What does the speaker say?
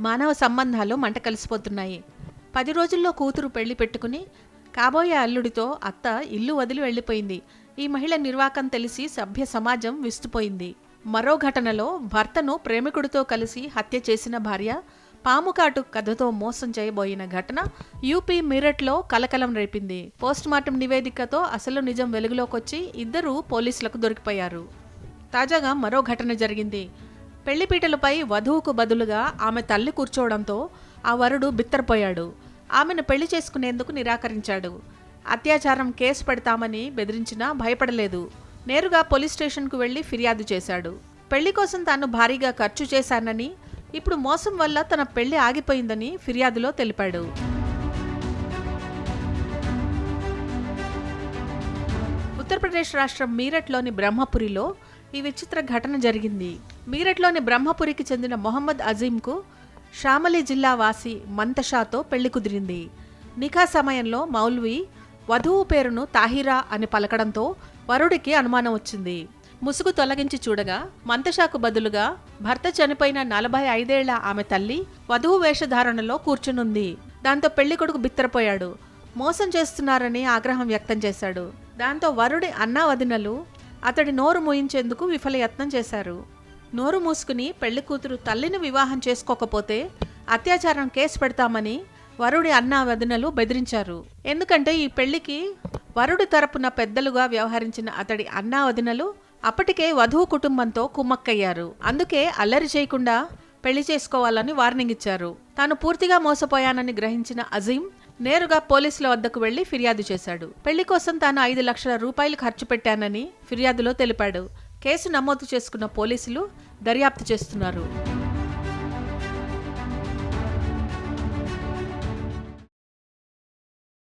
మానవ సంబంధాలు మంట కలిసిపోతున్నాయి. పది రోజుల్లో కూతురు పెళ్ళి పెట్టుకుని కాబోయే అల్లుడితో అత్త ఇల్లు వదిలి వెళ్ళిపోయింది. ఈ మహిళ నిర్వాకం తెలిసి సభ్య సమాజం విస్తుపోయింది. మరో ఘటనలో భర్తను ప్రేమికుడితో కలిసి హత్య చేసిన భార్య పాముకాటు కథతో మోసం చేయబోయిన ఘటన యూపీ మీరట్లో కలకలం రేపింది. పోస్టుమార్టం నివేదికతో అసలు నిజం వెలుగులోకొచ్చి ఇద్దరు పోలీసులకు దొరికిపోయారు. తాజాగా మరో ఘటన జరిగింది. పెళ్ళిపీటలపై వధువుకు బదులుగా ఆమె తల్లి కూర్చోవడంతో ఆ వరుడు బిత్తరపోయాడు. ఆమెను పెళ్ళి చేసుకునేందుకు నిరాకరించాడు. అత్యాచారం కేసు పెడతామని బెదిరించినా భయపడలేదు. నేరుగా పోలీస్ స్టేషన్కు వెళ్ళి ఫిర్యాదు చేశాడు. పెళ్ళి కోసం తాను భారీగా ఖర్చు చేశానని ఇప్పుడు మోసం వల్ల తన పెళ్ళి ఆగిపోయిందని ఫిర్యాదులో తెలిపాడు. ఉత్తరప్రదేశ్ రాష్ట్రం మీరట్లోని బ్రహ్మపురిలో ఈ విచిత్ర ఘటన జరిగింది. మీరట్లోని బ్రహ్మపురికి చెందిన మొహమ్మద్ అజీంకు షామలి జిల్లా వాసి మంతషాతో పెళ్ళి కుదిరింది. నిఖా సమయంలో మౌల్వి వధువు పేరును తాహిరా అని పలకడంతో వరుడికి అనుమానం వచ్చింది. ముసుగు తొలగించి చూడగా మంతషాకు బదులుగా భర్త చనిపోయిన నలభై ఐదేళ్ళ ఆమె తల్లి వధువు వేషధారణలో కూర్చునుంది. దాంతో పెళ్ళి కొడుకు బిత్తరపోయాడు. మోసం చేస్తున్నారని ఆగ్రహం వ్యక్తం చేశాడు. దాంతో వరుడి అన్నా వదినలు అతడి నోరు మూయించేందుకు విఫలయత్నం చేశారు. నోరు మూసుకుని పెళ్ళి కూతురు తల్లిని వివాహం చేసుకోకపోతే అత్యాచారం కేసు పెడతామని వరుడి అన్నా వదినలు బెదిరించారు. ఎందుకంటే ఈ పెళ్ళికి వరుడి తరపున పెద్దలుగా వ్యవహరించిన అతడి అన్నా వదినలు అప్పటికే వధువు కుటుంబంతో కుమ్మక్కయ్యారు. అందుకే అల్లరి చేయకుండా పెళ్ళి చేసుకోవాలని వార్నింగ్ ఇచ్చారు. తాను పూర్తిగా మోసపోయానని గ్రహించిన అజీం నేరుగా పోలీసుల వద్దకు వెళ్ళి ఫిర్యాదు చేశాడు. పెళ్ళి కోసం తాను ఐదు లక్షల రూపాయలు ఖర్చు పెట్టానని ఫిర్యాదులో తెలిపాడు. కేసు నమోదు చేసుకున్న పోలీసులు దర్యాప్తు చేస్తున్నారు.